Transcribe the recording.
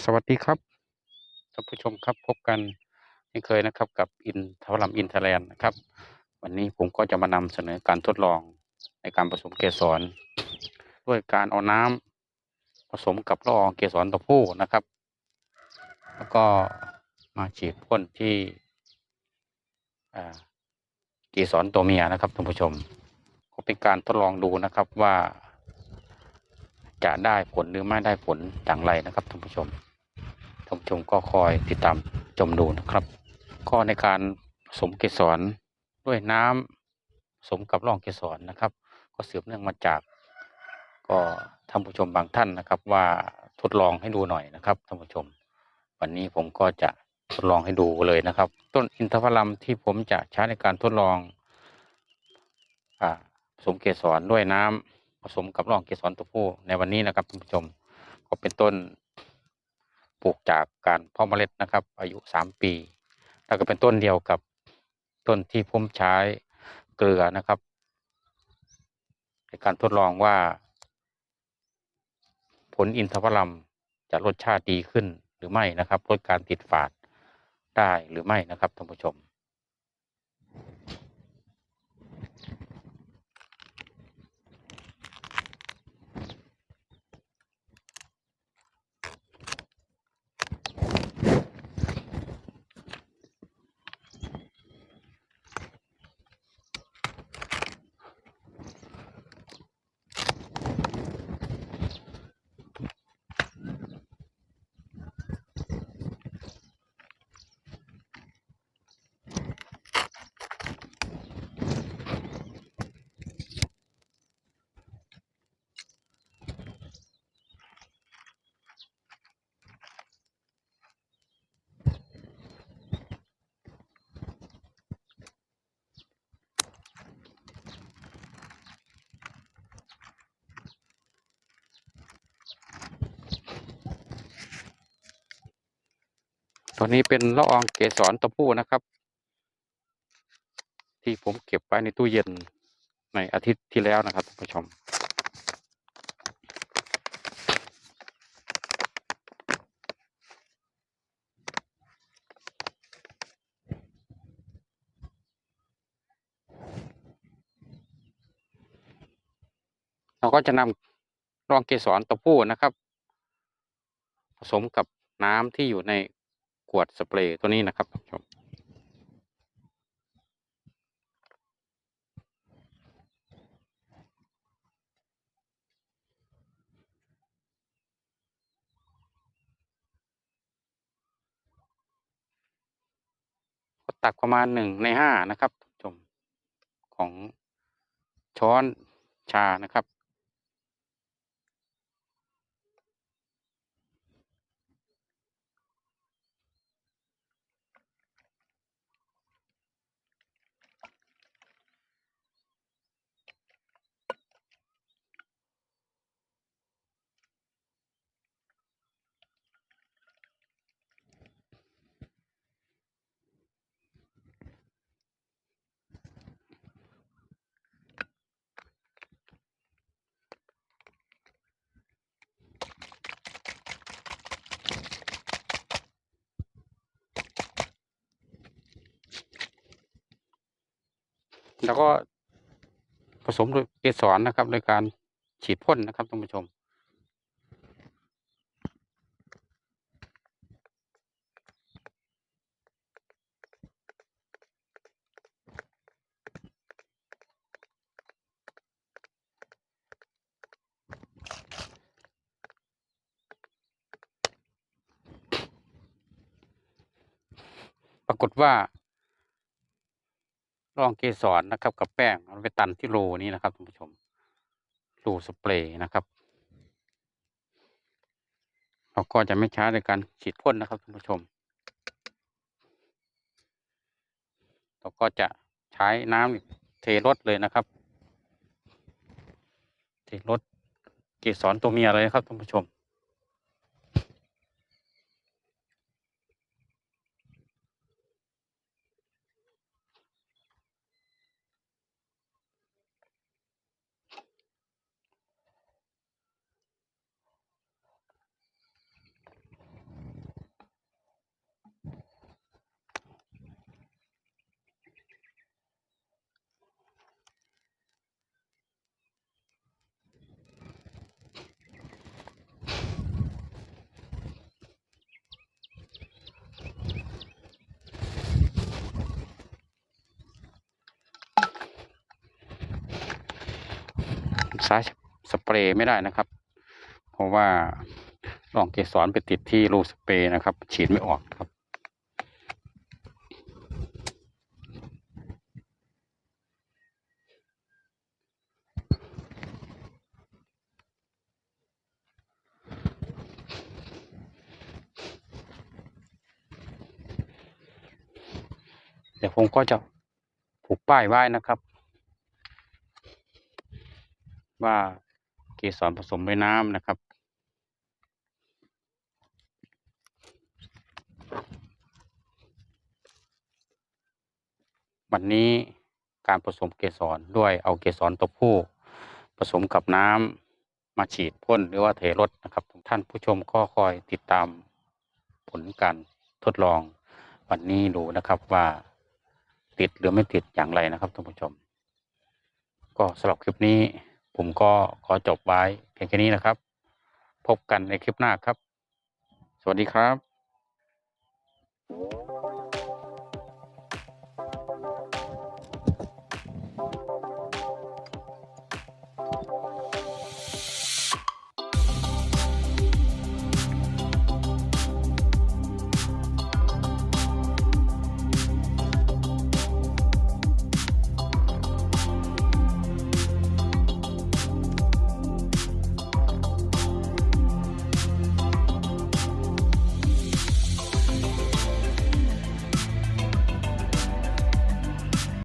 สวัสดีครับท่านผู้ชมครับพบกันเช่นเคยนะครับกับอินทวรัมอินเทอร์แลนด์นะครับ วันนี้ผมก็จะมานำเสนอการทดลองในการผสมเกสร ด้วยการเอาน้ำผสมกับละอองเกสรตัวผู้นะครับ แล้วก็มาฉีดพ่นที่เกสรตัวเมียนะครับท่านผู้ชมก็เป็นการทดลองดูนะครับว่า จะได้ผลหรือไม่ได้ผลอย่างไรนะครับท่านผู้ชมท่านผู้ชมก็คอยติดตามชมดูนะครับก็ในการผสมเกสรด้วยน้ำผสมกับร่องเกสรนะครับ ก็สืบเนื่องมาจาก ก็ท่านผู้ชมบางท่านนะครับ ว่าทดลองให้ดูหน่อยนะครับท่านผู้ชม วันนี้ผมก็จะทดลองให้ดูเลยนะครับ ต้นอินทผลัมที่ผมจะใช้ในการทดลองอ่าผสมเกสรด้วยน้ำ ผสมกับร่องเกสรตัวผู้ในวันนี้นะครับท่านผู้ชมก็เป็นต้นปลูกจากการเพาะเมล็ดนะครับ อายุสามปี แล้วก็เป็นต้นเดียวกับต้นที่ผมใช้เกลือนะครับ ในการทดลองว่า ผลอินทผลัมจะรสชาติดีขึ้นหรือไม่นะครับลดการติดฝาดได้หรือไม่นะครับท่านผู้ชม ตัวนี้เป็นละอองเกสรตัวผู้นะครับ ที่ผมเก็บไว้ในตู้เย็นในอาทิตย์ที่แล้วนะครับท่านผู้ชม เราก็จะนำรองเกสรตัวผู้นะครับ ผสมกับน้ำที่อยู่ใน ขวดสเปรย์ตัวนี้นะครับท่านผู้ชมตักประมาณหนึ่งในห้านะครับท่านผู้ชมของช้อนชานะครับ แล้วก็ผสมด้วยเกสรนะครับโดยการฉีดพ่นนะครับท่านผู้ชม ปรากฏว่า รองเกสรนะครับกับแป้งมันไปตันที่โลนี้นะครับท่านผู้ชมโลสเปรย์นะครับเราก็จะไม่ช้าในการฉีดพ่นนะครับท่านผู้ชม เราก็จะใช้น้ำเทรดเลยนะครับ เทรดเกสรตัวเมียเลยครับท่านผู้ชม ช้สเปรย์ไม่ได้นะครับ เพราะว่าลองเกสรไปติดที่รูสเปรย์นะครับ ฉีดไม่ออกครับ เดี๋ยวผมก็จะผูกป้ายไว้นะครับ ว่าเกสรผสมด้วยน้ำนะครับ วันนี้การผสมเกสรด้วยเอาเกสรตัวผู้ ผสมกับน้ำมาฉีดพ่นหรือว่าเทรดนะครับท่านผู้ชมก็คอยติดตามผลการทดลองวันนี้ดูนะครับว่าติดหรือไม่ติดอย่างไรนะครับท่านผู้ชม ก็สำหรับคลิปนี้ ผมก็ขอจบไว้เพียงแค่นี้นะครับ พบกันในคลิปหน้าครับ สวัสดีครับ